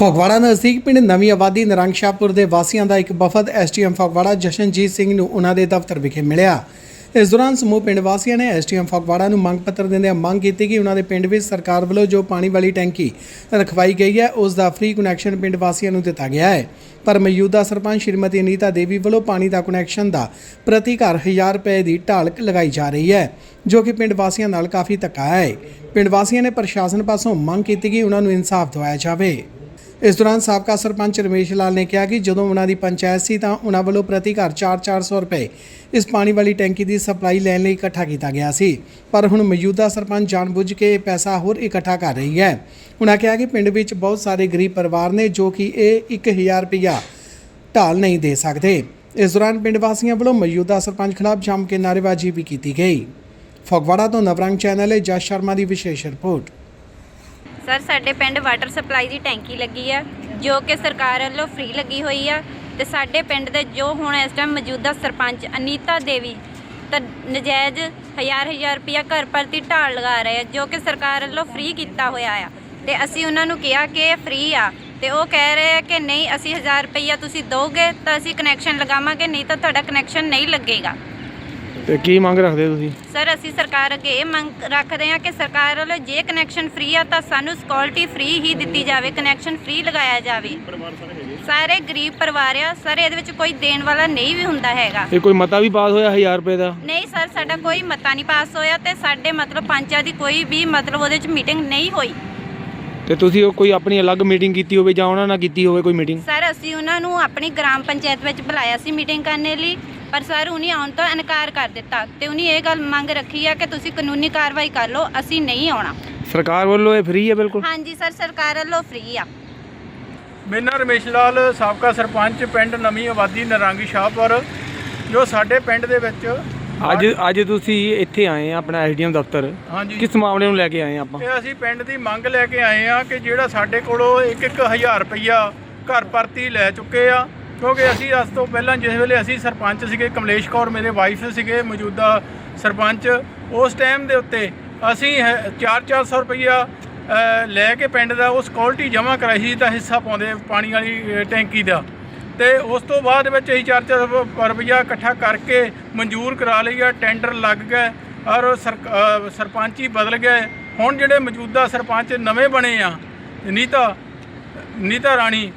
ਫਗਵਾੜਾ ਨਜ਼ਦੀਕ ਪਿੰਡ ਨਵੀਂ ਆਬਾਦੀ ਨਰੰਗਸ਼ਾਹਪੁਰ ਦੇ ਵਾਸੀਆਂ ਦਾ ਇੱਕ ਵਫਦ ਐਸਟੀਐਮ ਫਗਵਾੜਾ ਜਸ਼ਨਜੀਤ ਸਿੰਘ ਨੂੰ ਉਹਨਾਂ ਦੇ ਦਫ਼ਤਰ ਵਿਖੇ ਮਿਲਿਆ। ਇਸ ਦੌਰਾਨ ਸਮੂਹ ਪਿੰਡ ਵਾਸੀਆਂ ਨੇ ਐਸਟੀਐਮ ਫਗਵਾੜਾ ਨੂੰ ਮੰਗ ਪੱਤਰ ਦਿੰਦਿਆਂ ਮੰਗ ਕੀਤੀ ਕਿ ਉਹਨਾਂ ਦੇ ਪਿੰਡ ਵਿੱਚ ਸਰਕਾਰ ਵੱਲੋਂ ਜੋ ਪਾਣੀ ਵਾਲੀ ਟੈਂਕੀ ਰਖਵਾਈ ਗਈ ਹੈ, ਉਸ ਦਾ ਫ੍ਰੀ ਕਨੈਕਸ਼ਨ ਪਿੰਡ ਵਾਸੀਆਂ ਨੂੰ ਦਿੱਤਾ ਗਿਆ ਹੈ। ਪਰ ਮੌਜੂਦਾ ਸਰਪੰਚ ਸ਼੍ਰੀਮਤੀ ਅਨੀਤਾ ਦੇਵੀ ਵੱਲੋਂ ਪਾਣੀ ਦਾ ਕਨੈਕਸ਼ਨ ਦਾ ਪ੍ਰਤੀ ਘਰ 1000 ਰੁਪਏ ਦੀ ਢਾਲਕ ਲਗਾਈ ਜਾ ਰਹੀ ਹੈ, ਜੋ ਕਿ ਪਿੰਡ ਵਾਸੀਆਂ ਨਾਲ ਕਾਫੀ ਧੱਕਾ ਹੈ। ਪਿੰਡ ਵਾਸੀਆਂ ਨੇ ਪ੍ਰਸ਼ਾਸਨ ਪਾਸੋਂ ਮੰਗ ਕੀਤੀ ਕਿ ਉਹਨਾਂ ਨੂੰ ਇਨਸਾਫ ਦਿਵਾਇਆ ਜਾਵੇ। ਇਸ ਦੌਰਾਨ ਸਾਬਕਾ ਸਰਪੰਚ ਰਮੇਸ਼ ਲਾਲ ਨੇ ਕਿਹਾ ਕਿ ਜਦੋਂ ਉਹਨਾਂ ਦੀ ਪੰਚਾਇਤ ਸੀ ਤਾਂ ਉਹਨਾਂ ਵੱਲੋਂ ਪ੍ਰਤੀ ਘਰ 4-400 ਰੁਪਏ ਇਸ ਪਾਣੀ ਵਾਲੀ ਟੈਂਕੀ ਦੀ ਸਪਲਾਈ ਲੈਣ ਲਈ ਇਕੱਠਾ ਕੀਤਾ ਗਿਆ ਸੀ। ਪਰ ਹੁਣ ਮੌਜੂਦਾ ਸਰਪੰਚ ਜਾਣਬੁੱਝ ਕੇ ਇਹ ਪੈਸਾ ਹੋਰ ਇਕੱਠਾ ਕਰ ਰਹੀ ਹੈ। ਉਹਨਾਂ ਕਿਹਾ ਕਿ ਪਿੰਡ ਵਿੱਚ ਬਹੁਤ ਸਾਰੇ ਗਰੀਬ ਪਰਿਵਾਰ ਨੇ ਜੋ ਕਿ ਇਹ 1000 ਰੁਪਇਆ ਢਾਲ ਨਹੀਂ ਦੇ ਸਕਦੇ। ਇਸ ਦੌਰਾਨ ਪਿੰਡ ਵਾਸੀਆਂ ਵੱਲੋਂ ਮੌਜੂਦਾ ਸਰਪੰਚ ਖਿਲਾਫ ਜੰਮ ਕੇ ਨਾਅਰੇਬਾਜ਼ੀ ਵੀ ਕੀਤੀ ਗਈ। ਫਗਵਾੜਾ ਤੋਂ ਨਵਰੰਗ ਚੈਨਲ ਲਈ ਜਸ ਸ਼ਰਮਾ ਦੀ ਵਿਸ਼ੇਸ਼ ਰਿਪੋਰਟ। ਸਰ ਸਾਡੇ ਪਿੰਡ ਵਾਟਰ ਸਪਲਾਈ ਦੀ ਟੈਂਕੀ ਲੱਗੀ ਆ, ਜੋ ਕਿ ਸਰਕਾਰ ਵੱਲੋਂ ਫ੍ਰੀ ਲੱਗੀ ਹੋਈ ਆ ਤੇ ਸਾਡੇ ਪਿੰਡ ਦੇ ਜੋ ਹੁਣ ਇਸ ਟਾਈਮ ਮੌਜੂਦਾ ਸਰਪੰਚ ਅਨੀਤਾ ਦੇਵੀ ਤਾਂ ਨਜਾਇਜ਼ ਹਜ਼ਾਰ ਹਜ਼ਾਰ ਰੁਪਇਆ ਘਰ ਪ੍ਰਤੀ ਢਾਲ ਲਗਾ ਰਹੇ ਆ, ਜੋ ਕਿ ਸਰਕਾਰ ਵੱਲੋਂ ਫ੍ਰੀ ਕੀਤਾ ਹੋਇਆ ਆ। ਤੇ ਅਸੀਂ ਉਹਨਾਂ ਨੂੰ ਕਿਹਾ ਕਿ ਇਹ ਫ੍ਰੀ ਆ ਤੇ ਉਹ ਕਹਿ ਰਹੇ ਆ ਕਿ ਨਹੀਂ, ਅਸੀਂ 1000 ਰੁਪਇਆ ਤੁਸੀਂ ਦੋਗੇ ਤਾਂ ਅਸੀਂ ਕਨੈਕਸ਼ਨ ਲਗਾਵਾਂਗੇ, ਨਹੀਂ ਤਾਂ ਤੁਹਾਡਾ ਕਨੈਕਸ਼ਨ ਨਹੀਂ ਲੱਗੇਗਾ। ਤੇ ਕੀ ਮੰਗ ਰੱਖਦੇ ਤੁਸੀਂ? ਸਰ ਅਸੀਂ ਸਰਕਾਰ ਅੱਗੇ ਇਹ ਮੰਗ ਰੱਖਦੇ ਹਾਂ ਕਿ ਸਰਕਾਰ ਵੱਲੋਂ ਜੇ ਕਨੈਕਸ਼ਨ ਫ੍ਰੀ ਆ ਤਾਂ ਸਾਨੂੰ ਸਕਿਉਰਟੀ ਫ੍ਰੀ ਹੀ ਦਿੱਤੀ ਜਾਵੇ ਕਨੈਕਸ਼ਨ ਫ੍ਰੀ ਲਗਾਇਆ ਜਾਵੇ। ਸਾਰੇ ਗਰੀਬ ਪਰਿਵਾਰ ਆ ਸਰ ਇਹਦੇ ਵਿੱਚ ਕੋਈ ਦੇਣ ਵਾਲਾ ਨਹੀਂ ਵੀ ਹੁੰਦਾ ਹੈਗਾ। ਇਹ ਕੋਈ ਮਤਾ ਵੀ ਪਾਸ ਹੋਇਆ 1000 ਰੁਪਏ ਦਾ? ਨਹੀਂ ਸਰ ਸਾਡਾ ਕੋਈ ਮਤਾ ਨਹੀਂ ਪਾਸ ਹੋਇਆ ਤੇ ਸਾਡੇ ਮਤਲਬ ਪੰਚਾਇਤ ਦੀ ਕੋਈ ਵੀ ਮਤਲਬ ਉਹਦੇ ਵਿੱਚ ਮੀਟਿੰਗ ਨਹੀਂ ਹੋਈ। ਤੇ ਤੁਸੀਂ ਉਹ ਕੋਈ ਆਪਣੀ ਅਲੱਗ ਮੀਟਿੰਗ ਕੀਤੀ ਹੋਵੇ ਜਾਂ ਉਹਨਾਂ ਨਾਲ ਕੀਤੀ ਹੋਵੇ ਕੋਈ ਮੀਟਿੰਗ ਸਰ ਅਸੀਂ ਉਹਨਾਂ ਨੂੰ ਆਪਣੀ ਗ੍ਰਾਮ ਪੰਚਾਇਤ ਵਿੱਚ ਬੁਲਾਇਆ ਸੀ ਮੀਟਿੰਗ ਕਰਨ ਲਈ। ਪਰ ਸਰ ਉਹਨੇ ਆਉਣ ਤੋਂ ਇਨਕਾਰ ਕਰ ਦਿੱਤਾ ਤੇ ਉਹਨੇ ਇਹ ਗੱਲ ਮੰਗ ਰੱਖੀ ਆ ਕਿ ਤੁਸੀਂ ਕਾਨੂੰਨੀ ਕਾਰਵਾਈ ਕਰ ਲਓ ਅਸੀਂ ਨਹੀਂ ਆਉਣਾ। ਸਰਕਾਰ ਵੱਲੋਂ ਇਹ ਫ੍ਰੀ ਹੈ ਬਿਲਕੁਲ? ਹਾਂਜੀ ਸਰ ਸਰਕਾਰ ਵੱਲੋਂ ਫ੍ਰੀ ਆ। ਮੇਰਾ ਨਾਂ ਰਮੇਸ਼ ਲਾਲ ਸਾਬਕਾ ਸਰਪੰਚ ਪਿੰਡ ਨਵੀਂ ਆਬਾਦੀ ਨਰੰਗੀ ਸ਼ਾਹਪੁਰ ਜੋ ਸਾਡੇ ਪਿੰਡ ਦੇ ਵਿੱਚ ਅੱਜ ਅੱਜ ਤੁਸੀਂ ਇੱਥੇ ਆਏ ਆ ਆਪਣਾ ਐਸਡੀਐਮ ਦਫ਼ਤਰ। ਹਾਂਜੀ। ਕਿਸ ਮਾਮਲੇ ਨੂੰ ਲੈ ਕੇ ਆਏ ਆ ਆਪਾਂ? ਇਹ ਅਸੀਂ ਪਿੰਡ ਦੀ ਮੰਗ ਲੈ ਕੇ ਆਏ ਆ ਕਿ ਜਿਹੜਾ ਸਾਡੇ ਕੋਲੋਂ ਇੱਕ ਇੱਕ ਹਜ਼ਾਰ ਰੁਪਈਆ ਘਰ ਪ੍ਰਤੀ ਲੈ ਚੁੱਕੇ ਆ। ਕਿਉਂਕਿ ਅਸੀਂ ਅੱਜ ਤੋਂ ਪਹਿਲਾਂ ਜਿਸ ਵੇਲੇ ਅਸੀਂ ਸਰਪੰਚ ਸੀਗੇ, ਕਮਲੇਸ਼ ਕੌਰ ਮੇਰੇ ਵਾਈਫ ਸੀਗੇ, ਮੌਜੂਦਾ ਸਰਪੰਚ, ਉਸ ਟਾਈਮ ਦੇ ਉੱਤੇ ਅਸੀਂ 4-400 ਰੁਪਈਆ ਲੈ ਕੇ ਪਿੰਡ ਦਾ ਉਹ ਸਕਿਉਰਟੀ ਜਮ੍ਹਾਂ ਕਰਾਈ ਸੀ, ਤਾਂ ਹਿੱਸਾ ਪਾਉਂਦੇ, ਪਾਣੀ ਵਾਲੀ ਟੈਂਕੀ ਦਾ। ਤੇ ਉਸ ਤੋਂ ਬਾਅਦ ਵਿੱਚ ਅਸੀਂ 4-400 ਰੁਪਈਆ ਇਕੱਠਾ ਕਰਕੇ ਮਨਜ਼ੂਰ ਕਰਾ ਲਈ ਆ ਟੈਂਡਰ ਲੱਗ ਗਏ ਔਰ ਸਰਪੰਚ ਹੀ ਬਦਲ ਗਏ। ਹੁਣ ਜਿਹੜੇ ਮੌਜੂਦਾ ਸਰਪੰਚ ਨਵੇਂ ਬਣੇ ਆ, ਨੀਤਾ ਨੀਤਾ ਰਾਣੀ,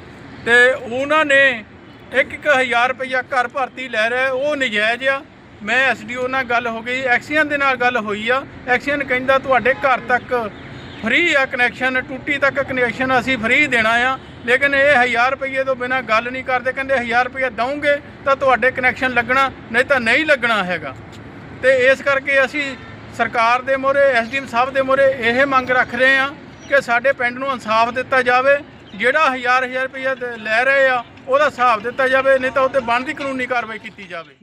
ਤੇ ਉਹਨਾਂ ਨੇ ਇੱਕ ਇੱਕ ਹਜ਼ਾਰ ਰੁਪਈਆ ਘਰ ਭਰਤੀ ਲੈ ਰਿਹਾ, ਉਹ ਨਜਾਇਜ਼ ਆ। ਮੈਂ ਐਸਡੀਓ ਨਾਲ ਗੱਲ ਹੋ ਗਈ, ਐਕਸੀਅਨ ਦੇ ਨਾਲ ਗੱਲ ਹੋਈ ਆ। ਐਕਸੀਅਨ ਕਹਿੰਦਾ, ਤੁਹਾਡੇ ਘਰ ਤੱਕ ਫ੍ਰੀ ਆ ਕਨੈਕਸ਼ਨ ਟੂਟੀ ਤੱਕ ਕਨੈਕਸ਼ਨ ਅਸੀਂ ਫ੍ਰੀ ਦੇਣਾ ਆ। ਲੇਕਿਨ ਇਹ 1000 ਰੁਪਏ ਤੋਂ ਬਿਨਾ ਗੱਲ ਨਹੀਂ ਕਰਦੇ, ਕਹਿੰਦੇ 1000 ਰੁਪਏ ਦਵੋਗੇ ਤਾਂ ਤੁਹਾਡੇ ਕਨੈਕਸ਼ਨ ਲੱਗਣਾ, ਨਹੀਂ ਤਾਂ ਨਹੀਂ ਲੱਗਣਾ ਹੈਗਾ। ਤੇ ਇਸ ਕਰਕੇ ਅਸੀਂ ਸਰਕਾਰ ਦੇ ਮੋਰੇ ਐਸਡੀਐਮ ਸਾਹਿਬ ਦੇ ਮੋਰੇ ਇਹ ਮੰਗ ਰੱਖ ਰਹੇ ਆ ਕਿ ਸਾਡੇ ਪਿੰਡ ਨੂੰ ਇਨਸਾਫ ਦਿੱਤਾ ਜਾਵੇ। ਜਿਹੜਾ ਹਜ਼ਾਰ ਹਜ਼ਾਰ ਰੁਪਏ ਲੈ ਰਹੇ ਆ, ਉਹਦਾ ਹਿਸਾਬ ਦਿੱਤਾ ਜਾਵੇ, ਨਹੀਂ ਤਾਂ ਉੱਤੇ ਬਣਦੀ ਕਾਨੂੰਨੀ ਕਾਰਵਾਈ ਕੀਤੀ ਜਾਵੇ।